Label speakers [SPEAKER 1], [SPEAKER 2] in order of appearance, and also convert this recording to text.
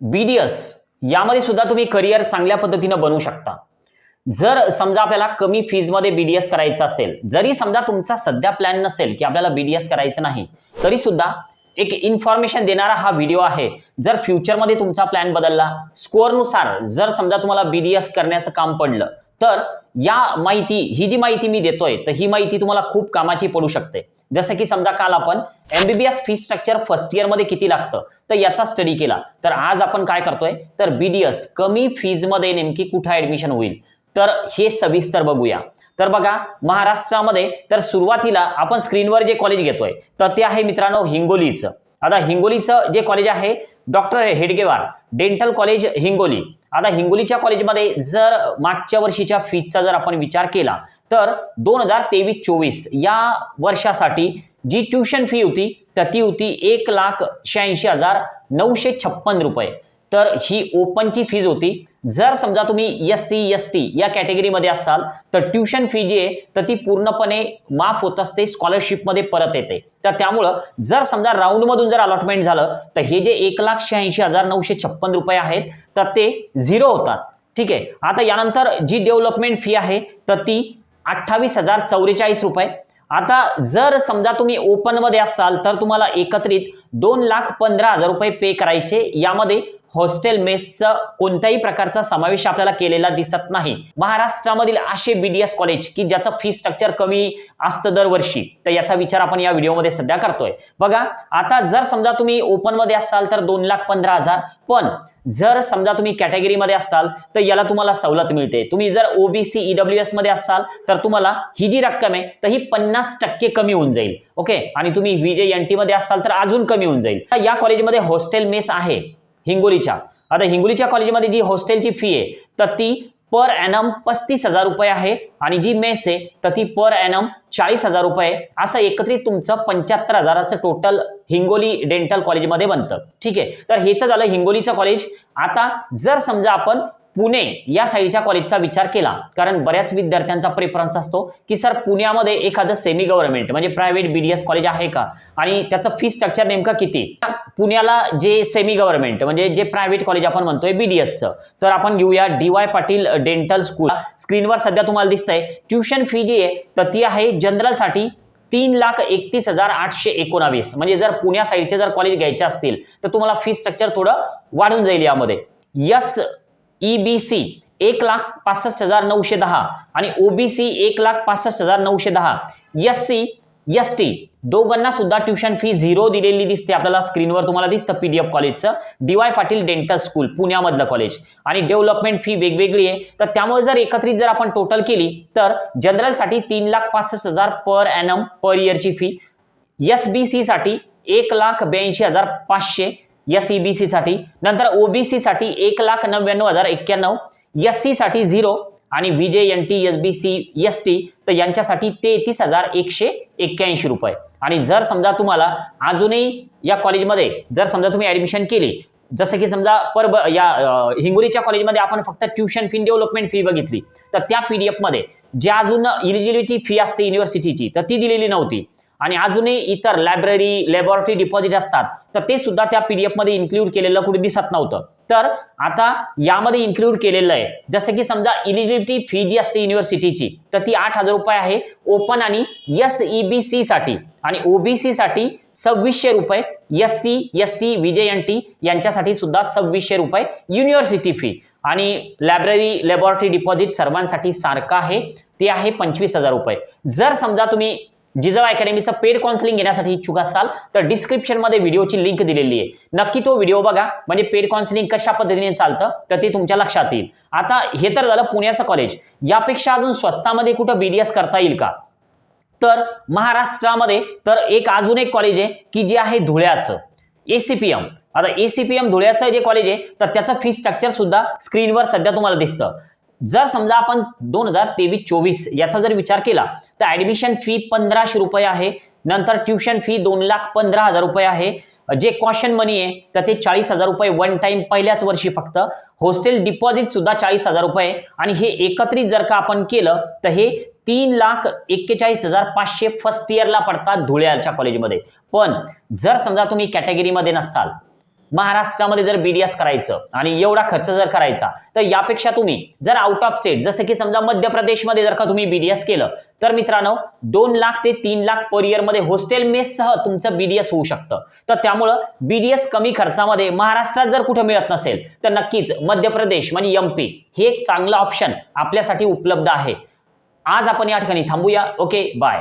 [SPEAKER 1] बी D S यामध्ये सुद्धा तुम्ही करिअर चांगल्या पद्धतीनं बनवू शकता. जर समजा आपल्याला कमी फीजमध्ये बी डी एस करायचं असेल जरी समजा तुमचा सध्या प्लॅन नसेल की आपल्याला बी डी एस करायचं नाही तरी सुद्धा एक इन्फॉर्मेशन देणारा हा व्हिडिओ आहे. जर फ्युचरमध्ये तुमचा प्लॅन बदलला स्कोअरनुसार जर समजा तुम्हाला बी डी एस करण्याचं काम पडलं तर या माहिती ही जी माहिती मी देतोय तर ही माहिती तुम्हाला खूप कामाची पडू शकते. जसं की समजा काल आपण एमबीबीएस फी स्ट्रक्चर फर्स्ट इयरमध्ये किती लागतं? तर याचा स्टडी केला. तर आज आपण काय करतोय? तर बी डी एस कमी फीजमध्ये नेमकी कुठं ऍडमिशन होईल? तर हे सविस्तर बघूया. तर बघा महाराष्ट्रामध्ये तर सुरुवातीला आपण स्क्रीनवर जे कॉलेज घेतोय तर ते आहे मित्रांनो हिंगोलीचं. आता हिंगोलीचं जे कॉलेज आहे doctor Hedgewar dental college Hingoli. आता हिंगोलीच्या कॉलेजमध्ये जर मागच्या वर्षीच्या फीजचा जर आपण विचार केला तर दोन हजार तेवीस चोवीस या वर्षासाठी जी ट्युशन फी होती तर ती होती एक लाख शहाऐंशी हजार नऊशे छप्पन रुपये. तर ही ओपनची फीज होती. जर समजा तुम्ही एस सी एस टी या कॅटेगरीमध्ये असाल तर ट्युशन फी जी आहे तर ती पूर्णपणे माफ होत असते स्कॉलरशिपमध्ये परत येते. तर त्यामुळं जर समजा राऊंडमधून जर अलॉटमेंट झालं तर हे जे एक लाख शहाऐंशी हजार नऊशे छप्पन रुपये आहेत तर ते झिरो होतात. ठीक आहे? आता यानंतर जी डेव्हलपमेंट फी आहे तर ती अठ्ठावीस हजार चौवेचाळीस रुपये. आता जर समजा तुम्ही ओपनमध्ये असाल तर तुम्हाला एकत्रित दोन लाख पंधरा हजार रुपये पे करायचे. यामध्ये हॉस्टेल मेसचा कोणत्याही प्रकारचा समावेश आपल्याला केलेला दिसत नाही. महाराष्ट्रामधील असे बीडीएस कॉलेज की ज्याचं फी स्ट्रक्चर कमी असतं दरवर्षी तर याचा विचार आपण या व्हिडिओमध्ये सध्या करतोय. बघा आता जर समजा तुम्ही ओपनमध्ये असाल तर दोन लाख पंधरा हजार पण जर समजा तुम्ही कॅटेगरीमध्ये असाल तर याला तुम्हाला सवलत मिळते. तुम्ही जर ओबीसी ईडब्ल्यू एसमध्ये असाल तर तुम्हाला ही जी रक्कम आहे तर ही पन्नास टक्के कमी होऊन जाईल. ओके? आणि तुम्ही व्हीजे एन टी मध्ये असाल तर अजून कमी होऊन जाईल. या कॉलेजमध्ये हॉस्टेल मेस आहे. हिंगोलीच्या. आता हिंगोलीच्या कॉलेजमध्ये जी हॉस्टेलची फी आहे तर ती पर ॲनम पस्तीस हजार रुपये आहे आणि जी मेस आहे तर ती पर ॲनम चाळीस हजार रुपये असं एकत्रित तुमचं पंच्याहत्तर हजाराचं टोटल हिंगोली डेंटल कॉलेजमध्ये बनतं. ठीक आहे? तर हे तर झालं हिंगोलीचं कॉलेज आता जर समजा आपण पुणे या साईडच्या कॉलेजचा विचार केला. कारण बऱ्याच विद्यार्थ्यांचा प्रेफरन्स असतो की सर पुण्यामध्ये एखादं सेमी गव्हर्नमेंट म्हणजे प्रायव्हेट बीडीएस कॉलेज आहे का? आणि त्याचं फी स्ट्रक्चर नेमकं किती? पुण्याला जे सेमी गव्हर्नमेंट म्हणजे जे प्रायव्हेट कॉलेज आपण म्हणतोय बीडीएसचं तर आपण घेऊया D Y Patil dental school स्क्रीनवर सध्या तुम्हाला दिसतंय ट्युशन फी जी आहे तर ती आहे जनरलसाठी तीन लाख एकतीस हजार आठशे एकोणावीस. म्हणजे जर पुण्या साईडचे जर कॉलेज घ्यायचे असतील तर तुम्हाला फी स्ट्रक्चर थोडं वाढून जाईल यामध्ये. यस ईबीसी एक लाख पासष्ट हजार नऊशे दहा आणि ओबीसी एक लाख पासष्ट हजार नऊशे दहा. एस सी एस टी दोघांना सुद्धा ट्युशन फी झिरो दिलेली दिसते आपल्याला स्क्रीनवर तुम्हाला दिसतं पीडीएफ कॉलेजचं. D Y Patil dental school पुण्यामधलं college. आणि डेव्हलपमेंट फी वेगवेगळी आहे. तर त्यामुळे जर एकत्रित जर आपण टोटल केली तर जनरलसाठी तीन लाख पासष्ट हजार पर ॲनम पर इयरची फी एस बी सीसाठी एक लाख ब्याऐंशी हजार पाचशे एस ई बी नंतर ओबीसी साठी एक लाख नव्याण्णव हजार एक्क्याण्णव. एस सी साठी झिरो आणि VJ N T S B C S T तर यांच्यासाठी तेहतीस हजार एकशे एक्क्याऐंशी रुपये. आणि जर समजा तुम्हाला अजूनही या कॉलेजमध्ये जर समजा तुम्ही ऍडमिशन केली जसं की समजा पर या हिंगोलीच्या कॉलेजमध्ये आपण फक्त ट्युशन फी डेव्हलपमेंट फी बघितली तर त्या पी डी एफमध्ये जे अजून इलिजिबिलिटी फी असते युनिव्हर्सिटीची तर ती दिलेली नव्हती. आणि अजूनही इतर लायब्ररी लॅबॉरेटरी डिपॉझिट असतात. तर ते सुद्धा त्या पीडीएफमध्ये इन्क्लूड केलेलं कुठे दिसत नव्हतं. तर आता यामध्ये इन्क्लूड केलेलं आहे. जसं की समजा इलिजिबिलिटी फी जी असते युनिव्हर्सिटीची तर ती आठ हजार रुपये आहे ओपन आणि एस ई बी सी साठी. आणि ओबीसी साठी सव्वीसशे रुपये S C S T VJ N T यांच्यासाठी सुद्धा सव्वीसशे रुपये युनिव्हर्सिटी फी आणि लायब्ररी लॅबॉरेटरी डिपॉझिट सर्वांसाठी सारखं आहे. ते आहे पंचवीस हजार रुपये. जर समजा तुम्ही जिजाऊ अकॅडमीचं पेड काउन्सिलिंग घेण्यासाठी इच्छुक असाल तर डिस्क्रिप्शनमध्ये व्हिडिओची लिंक दिलेली आहे. नक्की तो व्हिडिओ बघा. म्हणजे पेड काउन्सिलिंग कशा पद्धतीने चालतं तर ते तुमच्या लक्षात येईल. आता हे तर झालं पुण्याचं कॉलेज यापेक्षा अजून स्वस्तामध्ये कुठं बीडीएस करता येईल का? तर महाराष्ट्रामध्ये तर एक अजून एक कॉलेज आहे की जे आहे धुळ्याचं. एसीपीएम आता एसीपीएम धुळ्याचं जे कॉलेज आहे तर त्याचं फी स्ट्रक्चर सुद्धा स्क्रीनवर सध्या तुम्हाला दिसतं. जर समजा आपण दोन हजार तेवीस चोवीस याचा जर विचार केला तर ऍडमिशन फी पंधराशे रुपये आहे. नंतर ट्युशन फी दोन लाख पंधरा हजार रुपये आहे. जे क्वेश्चन मनी आहे तर ते चाळीस हजार रुपये वन टाइम पहिल्याच वर्षी फक्त. हॉस्टेल डिपॉझिट सुद्धा चाळीस हजार रुपये आणि हे एकत्रित जर का आपण केलं तर हे तीन लाख एक्केचाळीस हजार पाचशे फर्स्ट इयरला पडतात धुळ्याच्या कॉलेजमध्ये पण जर समजा तुम्ही कॅटेगरीमध्ये नसाल महाराष्ट्रामध्ये जर बीडीएस करायचं आणि एवढा खर्च जर करायचा तर यापेक्षा तुम्ही जर आउट ऑफ स्टेट जसं की समजा मध्य प्रदेशमध्ये जर का तुम्ही बीडीएस केलं तर मित्रांनो दोन लाख ते तीन लाख पर इयरमध्ये हॉस्टेल मेससह तुमचं बीडीएस होऊ शकतं. तर त्यामुळं बीडीएस कमी खर्चामध्ये महाराष्ट्रात जर कुठे मिळत नसेल तर नक्कीच मध्य प्रदेश म्हणजे एमपी हे एक चांगलं ऑप्शन आपल्यासाठी उपलब्ध आहे. आज आपण या ठिकाणी थांबूया. Okay bye